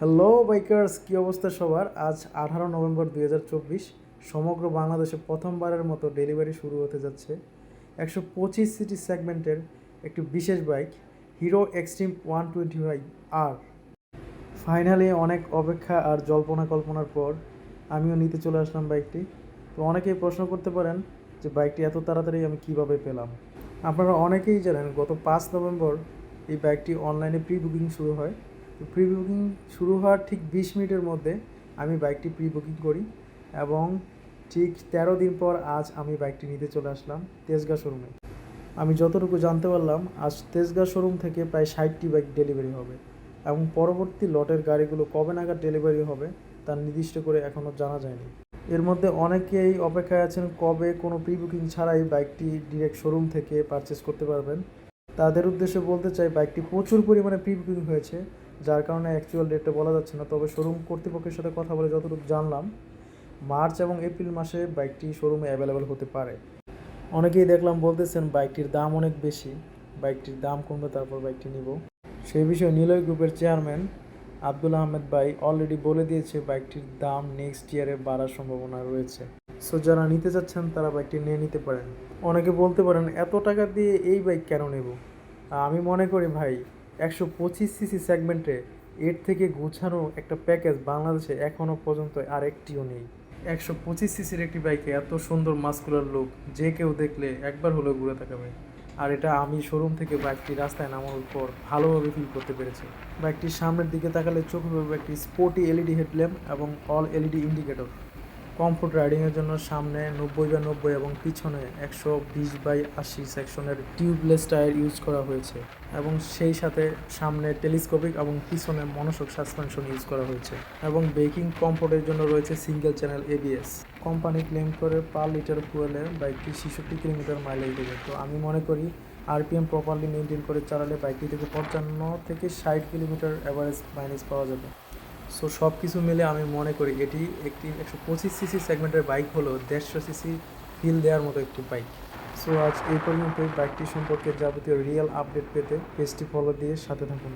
Hello bikers কী অবস্থা সবার? আজ আঠারো নভেম্বর দুই হাজার চব্বিশ, সমগ্র বাংলাদেশে প্রথমবারের মতো ডেলিভারি শুরু হতে যাচ্ছে একশো পঁচিশ সিটি সেগমেন্টের একটি বিশেষ bike Hero Xtreme one twenty five আর ফাইনালি অনেক অপেক্ষা আর জল্পনা কল্পনার পর আমিও নিতে চলে আসলাম বাইকটি তো অনেকেই প্রশ্ন করতে পারেন যে বাইকটি এত তাড়াতাড়ি আমি কীভাবে পেলাম? আপনারা অনেকেই জানেন, গত পাঁচ নভেম্বর এই বাইকটি অনলাইনে প্রি বুকিং শুরু হয়। তো প্রি বুকিং শুরু হওয়ার ঠিক বিশ মিনিটের মধ্যে আমি বাইকটি প্রি বুকিং করি এবং ঠিক তেরো দিন পর আজ আমি বাইকটি নিতে চলে আসলাম তেজগাঁ শোরুমে আমি যতটুকু জানতে পারলাম, আজ তেজগাঁ শোরুম থেকে প্রায় ষাটটি বাইক ডেলিভারি হবে এবং পরবর্তী লটের গাড়িগুলো কবে নাগাদ ডেলিভারি হবে তার নির্দিষ্ট করে এখনও জানা যায়নি। এর মধ্যে অনেকেই অপেক্ষায় আছেন কবে কোনো প্রি বুকিং ছাড়াই বাইকটি ডিরেক্ট শোরুম থেকে পারচেস করতে পারবেন। তাদের উদ্দেশ্যে বলতে চাই বাইকটি প্রচুর পরিমাণে প্রি বুকিং হয়েছে। যার কারণে অ্যাকচুয়াল ডেটটা বলা যাচ্ছে না। তবে শোরুম কর্তৃপক্ষের সাথে কথা বলে যতটুকু জানলাম, মার্চ এবং এপ্রিল মাসে বাইকটি শোরুমে অ্যাভেলেবেল হতে পারে। অনেকেই দেখলাম বলতেছেন বাইকটির দাম অনেক বেশি। বাইকটির দাম কমবে, তারপর বাইকটি নিব। সেই বিষয়ে নিলয় গ্রুপের চেয়ারম্যান আব্দুল আহমেদ ভাই অলরেডি বলে দিয়েছে বাইকটির দাম নেক্সট ইয়ারে বাড়ার সম্ভাবনা রয়েছে। সো যারা নিতে চাচ্ছেন, তারা বাইকটি নিয়ে নিতে পারেন। অনেকে বলতে পারেন, এত টাকা দিয়ে এই বাইক কেন নেব? আমি মনে করি, ভাই একশো পঁচিশ সিসি সেগমেন্টে এর থেকে গুছানো একটা প্যাকেজ বাংলাদেশে এখনও পর্যন্ত আর একটিও নেই। একশো পঁচিশ সিসির একটি বাইকে এত সুন্দর মাস্কুলার লুক, যে কেউ দেখলে একবার হলেও ঘুরে তাকাবে। আর এটা আমি শোরুম থেকে বাইকটি রাস্তায় নামানোর পর ভালোভাবে ফিল করতে পেরেছি। বাইকটির সামনের দিকে তাকালে চোখে পড়বে একটি স্পোর্টি এলইডি হেডল্যাম্প এবং অল এলইডি ইন্ডিকেটর কমফোর্ট রাইডিংয়ের জন্য সামনে নব্বই বা নব্বই এবং পিছনে একশো বিশ বাই আশি সেকশনের টিউবলেস টায়ার ইউজ করা হয়েছে এবং সেই সাথে সামনে টেলিস্কোপিক এবং পিছনে মনোসক সাসপেনশন ইউজ করা হয়েছে এবং বেকিং কমফোর্টের জন্য রয়েছে single channel ABS company claim করে পার লিটার ফুয়েলে বাইকটি ছেষট্টি কিলোমিটার মাইলেজ দেবে। তো আমি মনে করি আরপিএম প্রপারলি মেনটেন করে চালালে বাইকটি থেকে পঞ্চান্ন থেকে ষাট কিলোমিটার অ্যাভারেজ মাইলেজ পাওয়া যাবে। সো সব কিছু মিলে আমি মনে করি এটি একটি একশো পঁচিশ সিসি সেগমেন্টের বাইক হলো দেড়শো সিসি ফিল দেওয়ার মতো একটি বাইক সো আজ এই পর্যন্তই। বাইকটি সম্পর্কে যাবতীয় রিয়েল আপডেট পেতে পেজটি ফলো দিয়ে সাথে থাকুন।